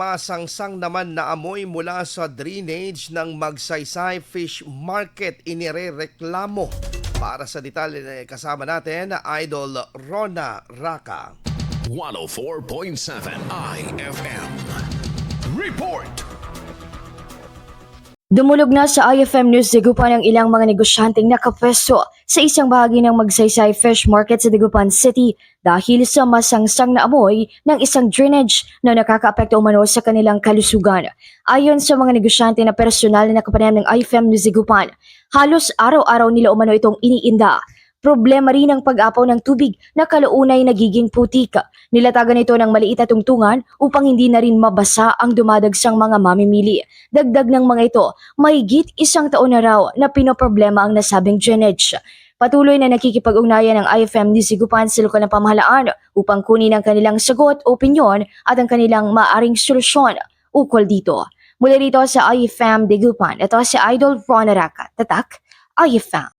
Pasangsang naman na amoy mula sa drainage ng Magsaysay Fish Market inirereklamo. Para sa detalye na kasama natin, Idol Rona Raka. 104.7 IFM. Report! Dumulog na sa IFM News Dagupan ang ilang mga negosyanteng nakapwesto sa isang bahagi ng Magsaysay Fish Market sa Dagupan City dahil sa masangsang na amoy ng isang drainage na nakakaapekto umano sa kanilang kalusugan. Ayon sa mga negosyante na personal na nakapanayam ng IFM News Dagupan, halos araw-araw nila umano itong iniinda. Problema rin ang pag-apaw ng tubig na kalaunay nagiging putik. Nilatagan ito ng maliit na tungtungan upang hindi na rin mabasa ang dumadagsang mga mamimili. Dagdag ng mga ito, mahigit isang taon na raw na pinoproblema ang nasabing drainage. Patuloy na nakikipag-ugnayan ng IFM ni Sigupan sa lokal na pamahalaan upang kunin ang kanilang sagot, opinyon at ang kanilang maaring solusyon ukol dito. Mula rito sa IFM Digupan, ito si Idol Ron Araka. Tatak, IFM.